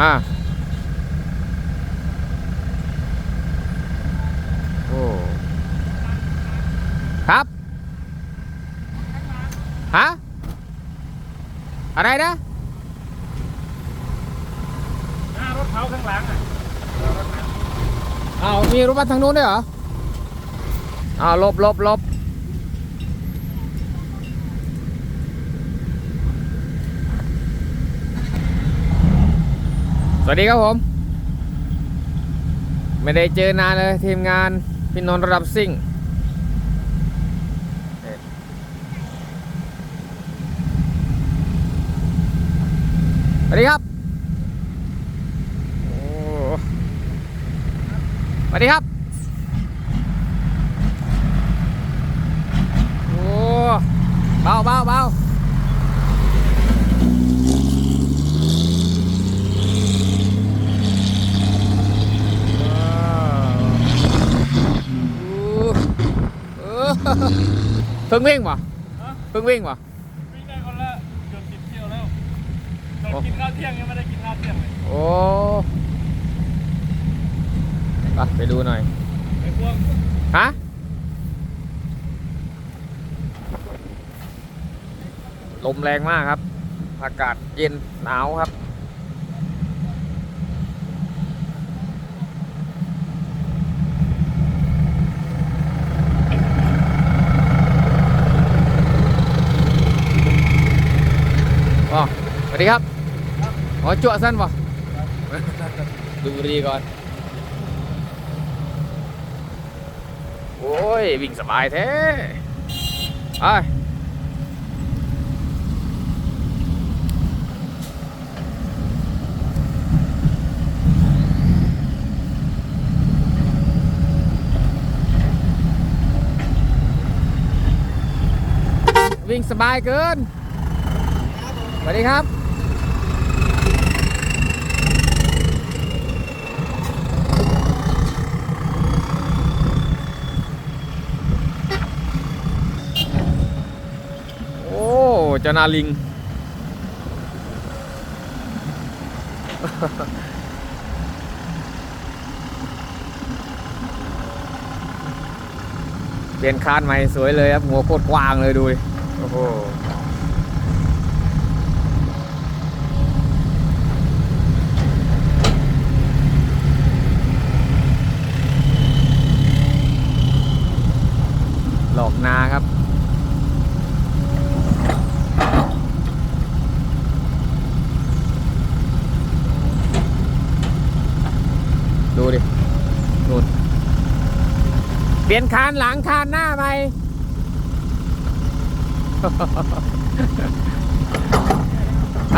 อ่าโอ้ครับ ฮะ อะไรนะหน้ารถเขาข้างหลังอะอ้าวมีรถบัสทางนู้นด้วยเหรออ้าวหลบหลบหลบ วัสดีครับผม ไม่ได้เจอนานเลยทีมงานพี่นนท์ระดับซิ่งสวัสดีครับสวัสดีครับ โอ้เบาเบาเบาว้าวโอ้เออเพิ่งวิ่งป่ะฮะเพิ่งวิ่งป่ะวิ่งได้คนละเกือบสิบเที่ยวแล้วตอนกินข้าวเที่ยงยังไม่ได้กินข้าวเที่ยงเลยโอ้ไปไปดูหน่อยไอ้พวกฮะลมแรงมากครับ อากาศเย็นหนาวครับ อ๋อสวัส ดีครับ อ๋อจั่วสั้นป่ะดูดีก่อน โอ้ย วิ่งสบายแท้ไปวิ่งสบายเกินสวัสดีครับ โอ้เจ้านาลิง เปลี่ยนคานใหม่สวยเลยครับ หัวโคตรกว้างเลยดูดิโอ้โหลอกนาครับ ดูดินู่น เปลี่ยนคานหลังคานหน้าไป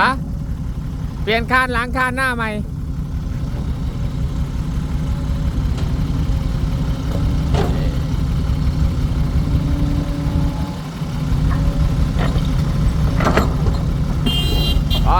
ฮะ เปลี่ยนคานหลังคานหน้าไหม ไป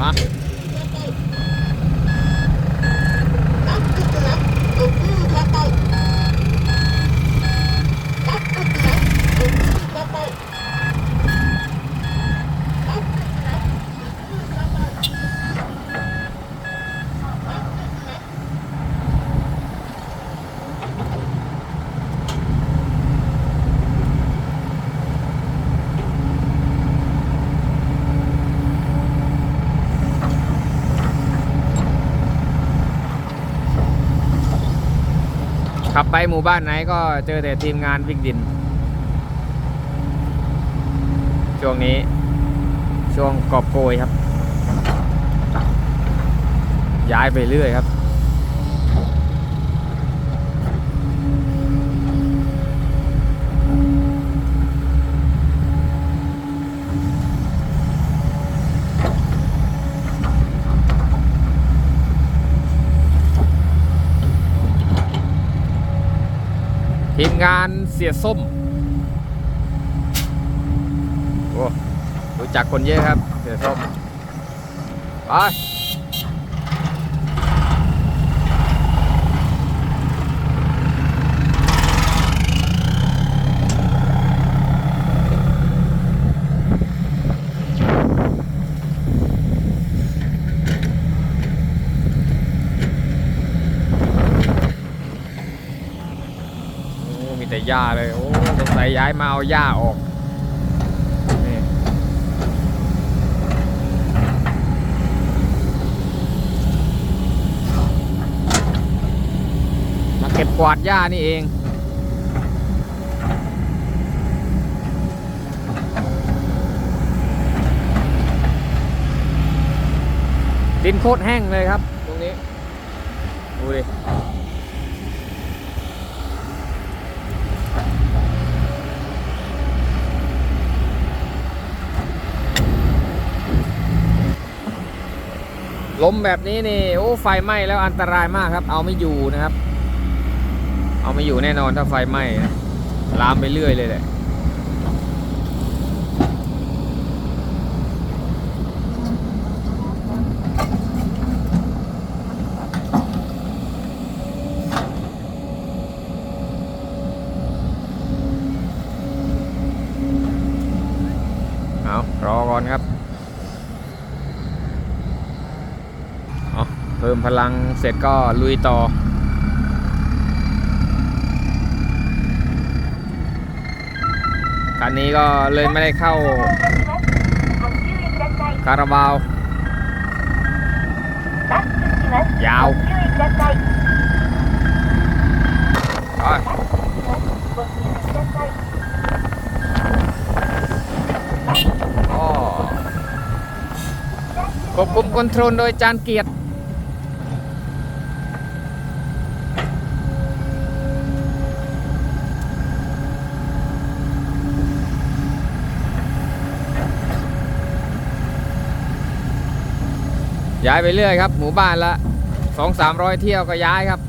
มา ขับไปหมู่บ้านไหนก็เจอแต่ทีมงานวิ่งดิน ช่วงนี้ ช่วงกอบโกยครับ ย้ายไปเรื่อยครับ งานเสียส้ม โอ้รู้จักคนเยอะครับ เสียส้ม ไป โหญ้าเลย โอ้สงสัยย้ายมาเอาหญ้าออกมาเก็บกวาดหญ้านี่เองดินโคตรแห้งเลยครับ ตรงนี้ ดูดิ ลมแบบนี้นี่โอ้ไฟไหม้แล้วอันตรายมากครับ เอาไม่อยู่นะครับ เอาไม่อยู่แน่นอนถ้าไฟไหม้นะลามไปเรื่อยเลยแหละ เอารอก่อนครับเอาเพิ่มพ ลังเสร็จก็ลุยต่อ คันนี้ก็เลยไม่ได้เข้าคาราบาวยาวไปอ้ควบคุมคอนโทรลโดยจานเกียรติ ย้ายไปเรื่อยครับ หมู่บ้านละสองสามร้อยเที่ยวก็ย้ายครับ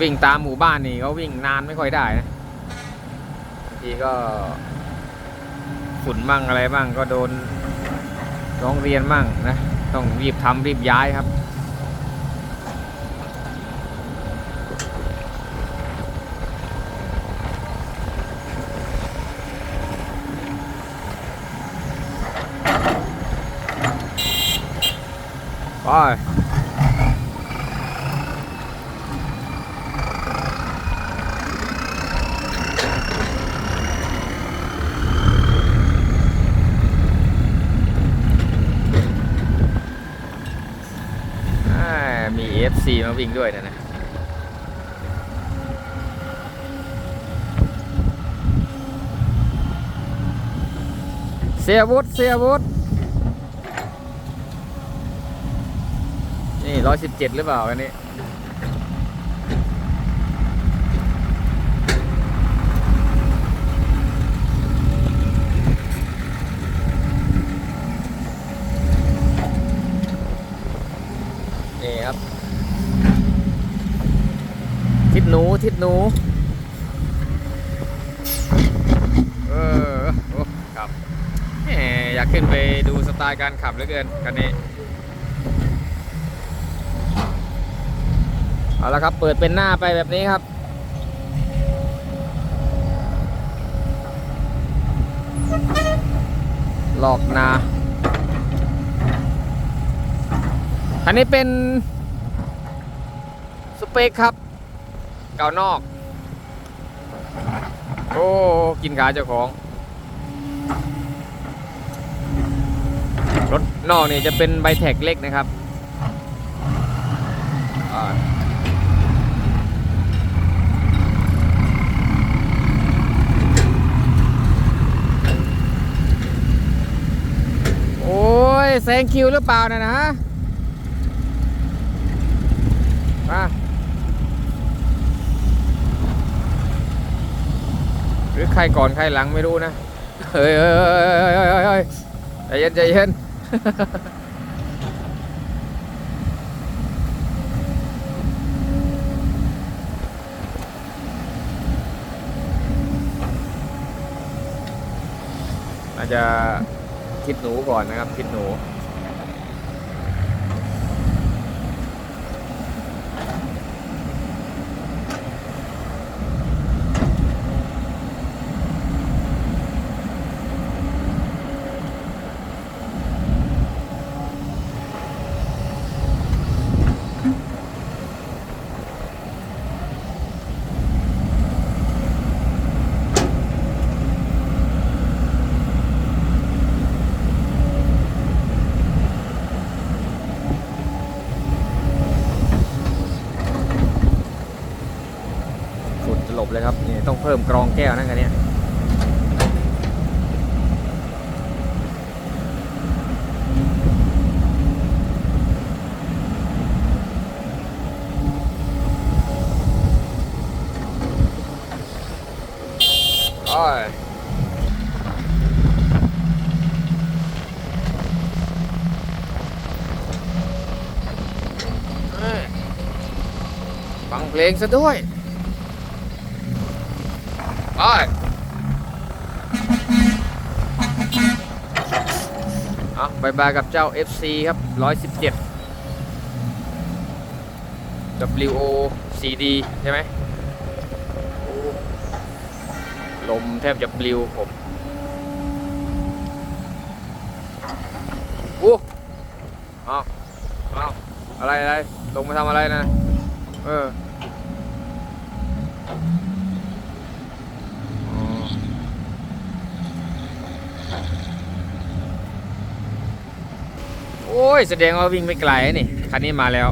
วิ่งตามหมู่บ้านนี่เขาวิ่งนานไม่ค่อยได้นะบางทีก็ฝุ่นมั่งอะไรบ้างก็โดนร้องเรียนมั่งนะ ต้องรีบทำรีบย้ายครับ ไปอ่ามี FC มาวิ่งด้วยนะนะเสียวุฒเสียวุฒนี่ร้อยสิบเจ็ดหรือเปล่าอันนี้ หนูทิศหนู เออโอ้ครับอยากขึ้นไปดูสไตล์การขับเหลือเกินคันนี้ เอาละครับ เปิดเป็นหน้าไปแบบนี้ครับหลอกนาอันนี้เป็น สเปคครับ ก่านอก โอ้กินขาเจ้าของ รถนอกนี่จะเป็นใบแท็กเล็กนะครับโอ้ยแซงคิวหรือเปล่านะนะมา รือใครก่อนใครหลังไม่รู้นะเฮ้ยเฮ้ยเฮ้ยเฮ้ยเยเฮ้ยใจเย็นใจเย็นอาจจะคิดหนูก่อนนะครับคิดหนู เลยครับ นี่ต้องเพิ่มกรองแก้วนั่นกันเนี่ยโอ้ยเอ้ยฟังเพลงซะด้วย ไปเอาบายบายกับเจ้า FC ครับ 117 WO CD ใช่ไหมลมแทบจะปลิวผมอู้เอาเอาอะไรอะไร ลงมาทำอะไรนะ เออ ย แสดงว่าวิ่งไม่ไกลนี่ คันนี้มาแล้ว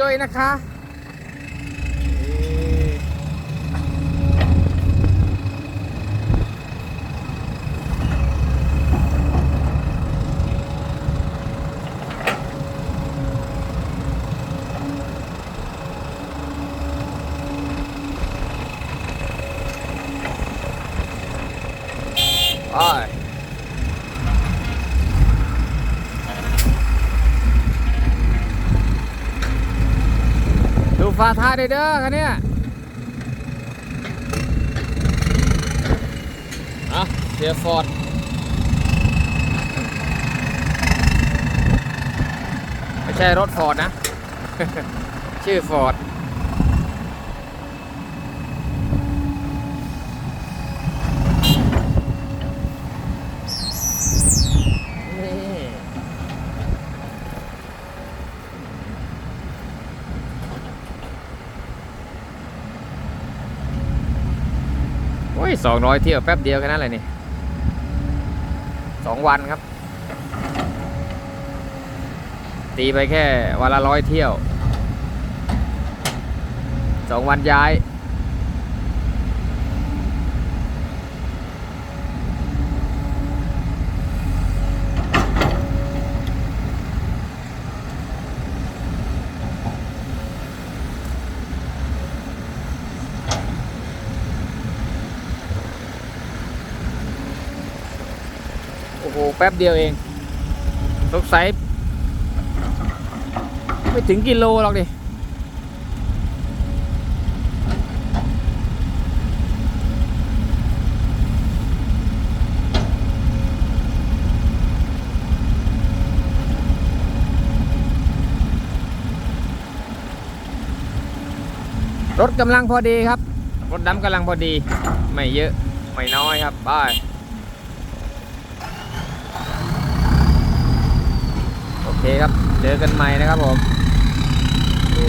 จอยนะคะเอ๊ะไปดูฟ้า ท่าเด้อเด้อคันนี้อะเสียฟอร์ดไม่ใช่รถฟอร์ดนะ ชื่อฟอร์ด นี่โอ้ยสองร้อยเที่ยวแป๊บเดียวแค่นั้นเลยนี่สองวันครับ ตีไปแค่วันละร้อยเที่ยวสองวันย้าย โอ้แป๊บเดียวเองสงสัยไม่ถึงกิโลหรอกดิรถกำลังพอดีครับ รถดำกำลังพอดี ไม่เยอะ ไม่น้อยครับ ไป โอ เคครับเจอกันใหม่นะครับผมดู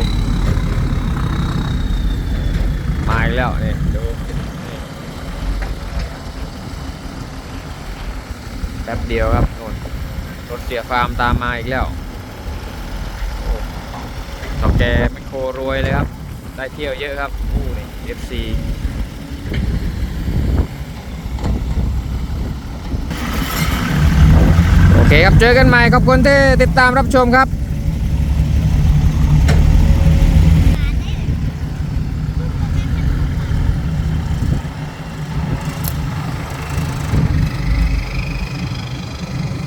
มาอีกแล้วนี่ดูแป๊บเดียวครับนู่นรถเสียฟาร์มตามมาอีกแล้วโอ้ตอแกแมคโครรวยเลยครับ ได้เที่ยวเยอะครับอู้นี่ FC โอ เคครับเจอกันใหม่ขอบคุณที่ติดตามรับชมครับ